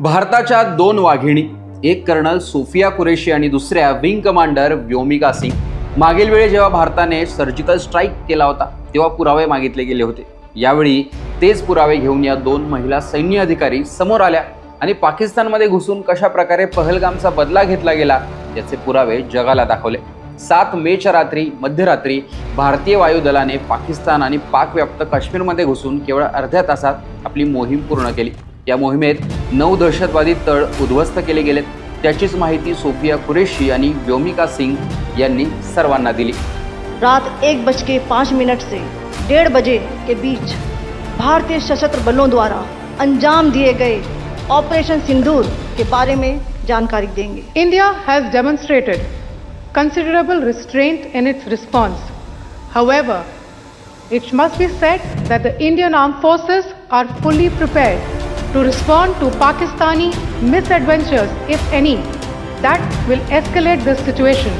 भारताच्या दोन वाघिणी एक कर्नल सोफिया कुरेशी आणि दुसऱ्या विंग कमांडर व्योमिका सिंग. मागील वेळी जेव्हा भारताने सर्जिकल स्ट्राईक केला होता तेव्हा पुरावे मागितले गेले होते. यावेळी तेच पुरावे घेऊन या दोन महिला सैन्य अधिकारी समोर आल्या आणि पाकिस्तानमध्ये घुसून कशा प्रकारे पहलगामचा बदला घेतला गेला याचे पुरावे जगाला दाखवले. सात मेच्या रात्री मध्यरात्री भारतीय वायुदलाने पाकिस्तान आणि पाकव्याप्त काश्मीरमध्ये घुसून केवळ अर्ध्या तासात आपली मोहीम पूर्ण केली. या मोहिमेत नऊ दहशतवादी तळ उद्ध्वस्त केले गेलेत. त्याचीच सोफिया कुरेशी आणि व्योमिका सिंग यांनी सर्वांना दिली. रात एक बज के पाँच मिनट से डेढ़ बजे के बीच भारतीय सशस्त्र बलों द्वारा अंजाम दिए गए ऑपरेशन सिंदूर के बारे में जानकारी देंगे। India has demonstrated considerable restraint in its response however it's must be set that the Indian arm forces are fully prepared to respond to Pakistani misadventures, if any, that will escalate this situation.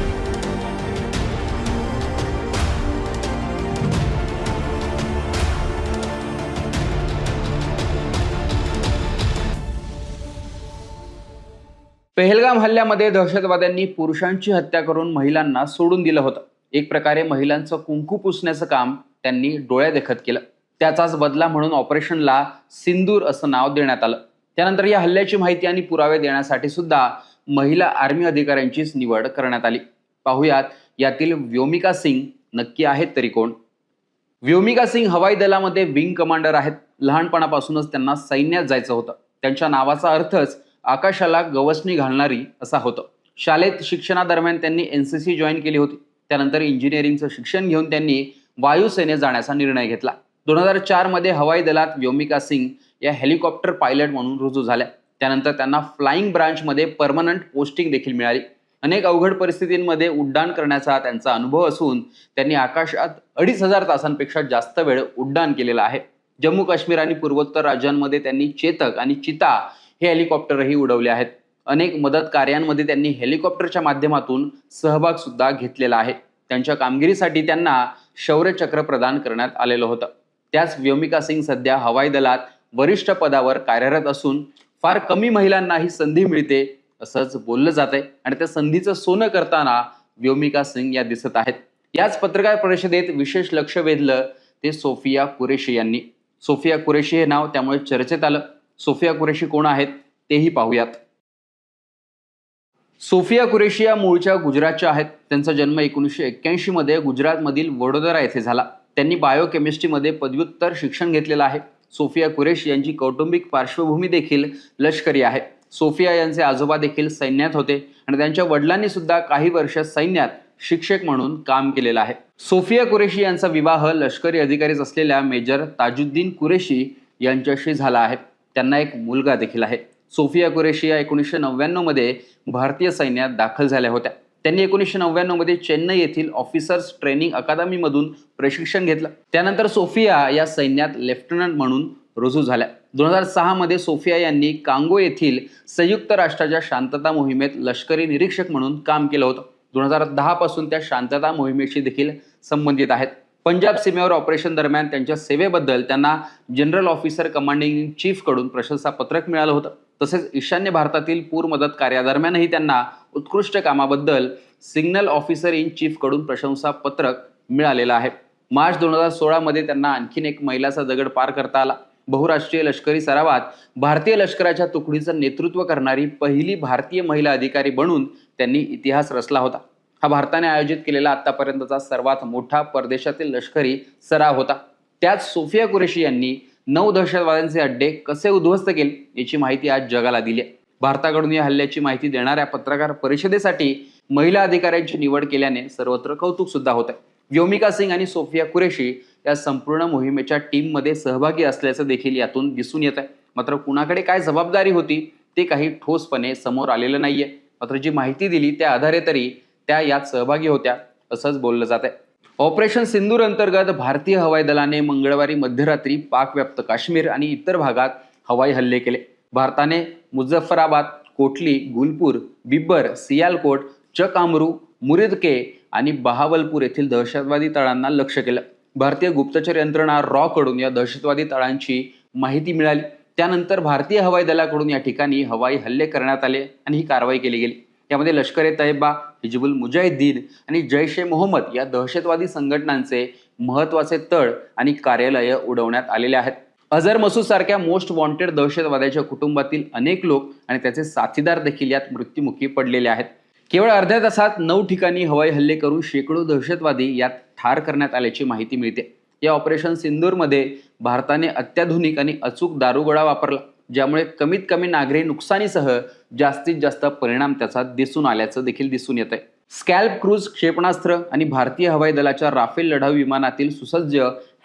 Pahalgam हल्ल्यामध्ये दहशतवाद्यांनी पुरुषांची हत्या करून महिलांना सोडून दिलं होतं. एक प्रकारे महिलांचं कुंकू पुसण्याचं काम त्यांनी डोळ्या देखत केलं. त्याचाच बदला म्हणून ऑपरेशनला सिंदूर असं नाव देण्यात आलं. त्यानंतर या हल्ल्याची माहिती आणि पुरावे देण्यासाठी सुद्धा महिला आर्मी अधिकाऱ्यांचीच निवड करण्यात आली. पाहुयात यातील व्योमिका सिंग नक्की आहेत तरी कोण? व्योमिका सिंग हवाई दलामध्ये विंग कमांडर आहेत. लहानपणापासूनच त्यांना सैन्यात जायचं होतं. त्यांच्या नावाचा अर्थच आकाशाला गवसणी घालणारी असा होतं. शालेत शिक्षणादरम्यान त्यांनी एन सी सी जॉईन केली होती. त्यानंतर इंजिनिअरिंगचं शिक्षण घेऊन त्यांनी वायुसेनेत जाण्याचा निर्णय घेतला. दोन हजार चारमध्ये हवाई दलात व्योमिका सिंग या हेलिकॉप्टर पायलट म्हणून रुजू झाल्या. त्यानंतर त्यांना फ्लाइंग ब्रांचमध्ये परमनंट पोस्टिंग देखील मिळाली. अनेक अवघड परिस्थितींमध्ये उड्डाण करण्याचा त्यांचा अनुभव असून त्यांनी आकाशात अडीच हजार तासांपेक्षा जास्त वेळ उड्डाण केलेलं आहे. जम्मू काश्मीर आणि पूर्वोत्तर राज्यांमध्ये त्यांनी चेतक आणि चिता हे हेलिकॉप्टरही उडवले आहेत. अनेक मदत कार्यांमध्ये त्यांनी हेलिकॉप्टरच्या माध्यमातून सहभाग सुद्धा घेतलेला आहे. त्यांच्या कामगिरीसाठी त्यांना शौर्यचक्र प्रदान करण्यात आलेलं होतं. त्याच व्योमिका सिंग सध्या हवाई दलात वरिष्ठ पदावर कार्यरत असून फार कमी महिलांना ही संधी मिळते असंच बोललं जात आहे आणि त्या संधीचं सोनं करताना व्योमिका सिंग या दिसत आहेत. याच पत्रकार परिषदेत विशेष लक्ष वेधलं ते सोफिया कुरेशी यांनी. सोफिया कुरेशी हे नाव त्यामुळे चर्चेत आलं. सोफिया कुरेशी कोण आहेत तेही पाहूयात. सोफिया कुरेशी या मूळच्या गुजरातच्या आहेत. त्यांचा जन्म एकोणीसशे एक्क्याऐंशी मध्ये गुजरातमधील वडोदरा येथे झाला. त्यांनी बायोकेमिस्ट्रीमध्ये पदव्युत्तर शिक्षण घेतलेलं आहे. सोफिया कुरेशी यांची कौटुंबिक पार्श्वभूमी देखील लष्करी आहे. सोफिया यांचे आजोबा देखील सैन्यात होते आणि त्यांच्या वडिलांनी सुद्धा काही वर्ष सैन्यात शिक्षक म्हणून काम केलेलं आहे. सोफिया कुरेशी यांचा विवाह लष्करी अधिकारीच असलेल्या मेजर ताजुद्दीन कुरेशी यांच्याशी झाला आहे. त्यांना एक मुलगा देखील आहे. सोफिया कुरेशी या एकोणीसशे नव्याण्णवमध्ये भारतीय सैन्यात दाखल झाल्या होत्या. त्यांनी एकोणीसशे नव्याण्णवमध्ये चेन्नई येथील ऑफिसर्स ट्रेनिंग अकादमीमधून प्रशिक्षण घेतलं. त्यानंतर सोफिया या सैन्यात लेफ्टनंट म्हणून रुजू झाल्या. दोन हजार सहामध्ये सोफिया यांनी कांगो येथील संयुक्त राष्ट्राच्या शांतता मोहिमेत लष्करी निरीक्षक म्हणून काम केलं होतं. दोन हजार दहापासून त्या शांतता मोहिमेशी देखील संबंधित आहेत. पंजाब सीमेवर ऑपरेशन दरम्यान त्यांच्या सेवेबद्दल त्यांना जनरल ऑफिसर कमांडिंग चीफकडून प्रशंसापत्रक मिळालं होतं. तसेच ईशान्य भारतातील पूर मदत कार्यादरम्यानही त्यांना उत्कृष्ट कामाबद्दल सिग्नल ऑफिसर इन चीफकडून प्रशंसा पत्रक मिळालेलं आहे. मार्च दोन हजार सोळामध्ये त्यांना आणखीन एक मैलाचा दगड पार करता आला. बहुराष्ट्रीय लष्करी सरावात भारतीय लष्कराच्या तुकडीचं नेतृत्व करणारी पहिली भारतीय महिला अधिकारी बनून त्यांनी इतिहास रचला होता. हा भारताने आयोजित केलेला आतापर्यंतचा सर्वात मोठा परदेशातील लष्करी सराव होता. त्यात सोफिया कुरेशी यांनी नऊ दहशतवाद्यांचे अड्डे कसे उद्ध्वस्त केले याची माहिती आज जगाला दिली आहे. भारताकडून या हल्ल्याची माहिती देणाऱ्या पत्रकार परिषदेसाठी महिला अधिकाऱ्यांची निवड केल्याने सर्वत्र कौतुक सुद्धा होत आहे व्योमिका सिंग आणि सोफिया कुरेशी या संपूर्ण मोहिमेच्या टीममध्ये सहभागी असल्याचं देखील यातून दिसून येत आहे मात्र कुणाकडे काय जबाबदारी होती ते काही ठोसपणे समोर आलेलं नाहीये. मात्र जी माहिती दिली त्या आधारे तरी त्या यात सहभागी होत्या असंच बोललं जात आहे ऑपरेशन सिंदूर अंतर्गत भारतीय हवाई दलाने मंगळवारी मध्यरात्री पाकव्याप्त काश्मीर आणि इतर भागात हवाई हल्ले केले. भारताने मुझफ्फराबाद कोटली गुलपूर बिब्बर सियालकोट चकामरू मुरिदके आणि बहावलपूर येथील दहशतवादी तळांना लक्ष केलं. भारतीय गुप्तचर यंत्रणा रॉ कडून या दहशतवादी तळांची माहिती मिळाली. त्यानंतर भारतीय हवाई दलाकडून या ठिकाणी हवाई हल्ले करण्यात आले आणि ही कारवाई केली गेली. यामध्ये लष्कर ए तैयबा हिजबुल मुजाहिद्दीन आणि जैश ए मोहम्मद या दहशतवादी संघटनांचे महत्त्वाचे तळ आणि कार्यालय उडवण्यात आलेले आहेत. अझर मसूद सारख्या मोस्ट वॉन्टेड दहशतवाद्याच्या कुटुंबातील अनेक लोक आणि त्याचे साथीदार देखील यात मृत्युमुखी पडलेले आहेत. केवळ अर्ध्या तासात नऊ ठिकाणी हवाई हल्ले करून शेकडो दहशतवादी यात ठार करण्यात आल्याची माहिती मिळते. या ऑपरेशन सिंदूरमध्ये भारताने अत्याधुनिक आणि अचूक दारुगोळा वापरला. ज्यामुळे कमीत कमी नागरी नुकसानीसह जास्तीत जास्त परिणाम त्याचा दिसून आल्याचं देखील दिसून येत आहे स्कॅल्प क्रूज क्षेपणास्त्र आणि भारतीय हवाई दलाच्या राफेल लढाऊ विमानातील सुसज्ज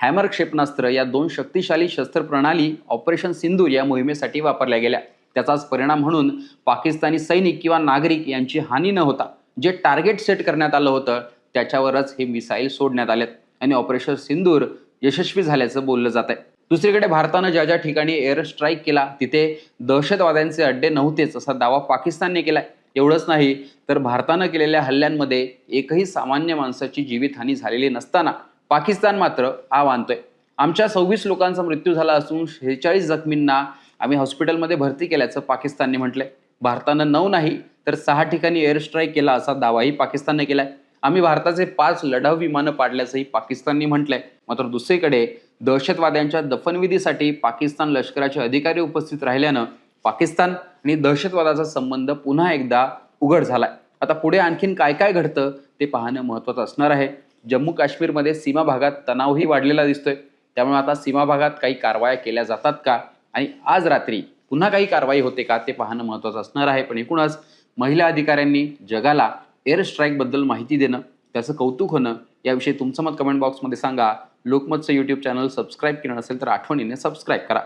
हॅमर क्षेपणास्त्र या दोन शक्तिशाली शस्त्र प्रणाली ऑपरेशन सिंदूर या मोहिमेसाठी वापरल्या गेल्या. त्याचाच परिणाम म्हणून पाकिस्तानी सैनिक किंवा नागरिक यांची हानी न होता जे टार्गेट सेट करण्यात आलं होतं त्याच्यावरच हे मिसाईल सोडण्यात आलेत आणि ऑपरेशन सिंदूर यशस्वी झाल्याचं बोललं जात आहे दुसरीकडे भारतानं ज्या ज्या ठिकाणी एअर स्ट्राईक केला तिथे दहशतवाद्यांचे अड्डे नव्हतेच असा दावा पाकिस्तानने केला एवढंच नाही तर भारतानं केलेल्या हल्ल्यांमध्ये एकही सामान्य माणसाची जीवितहानी झालेली नसताना पाकिस्तान मात्र हा मानतोय आमच्या सव्वीस लोकांचा मृत्यू झाला असून शेहेचाळीस जखमींना आम्ही हॉस्पिटलमध्ये भरती केल्याचं पाकिस्तानने म्हटलंय. भारतानं नऊ नाही तर सहा ठिकाणी एअर स्ट्राईक केला असा दावाही पाकिस्तानने केलाय. आम्ही भारताचे पाच लढाऊ विमानं पाडल्याचंही पाकिस्तानने म्हटलंय. मात्र दुसरीकडे दहशतवाद्यांच्या दफनविधीसाठी पाकिस्तान लष्कराचे अधिकारी उपस्थित राहिल्यानं पाकिस्तान आणि दहशतवादाचा संबंध पुन्हा एकदा उघड झालाय. आता पुढे आणखीन काय काय घडतं ते पाहणं महत्त्वाचं असणार आहे. जम्मू काश्मीरमध्ये सीमा भागात तणावही वाढलेला दिसतोय. त्यामुळे आता सीमा भागात काही कारवाया केल्या जातात का? आणि आज रात्री पुन्हा काही कारवाई होते का? ते पाहणं महत्त्वाचं असणार आहे. पण एकूणच महिला अधिकाऱ्यांनी जगाला एअर स्ट्राईकबद्दल माहिती देणं त्याचं कौतुक होणं याविषयी तुमचं मत कमेंट बॉक्समध्ये सांगा. लोकमतचं यूट्यूब चॅनल सबस्क्राईब केलं नसेल तर आठवणीने सबस्क्राईब करा.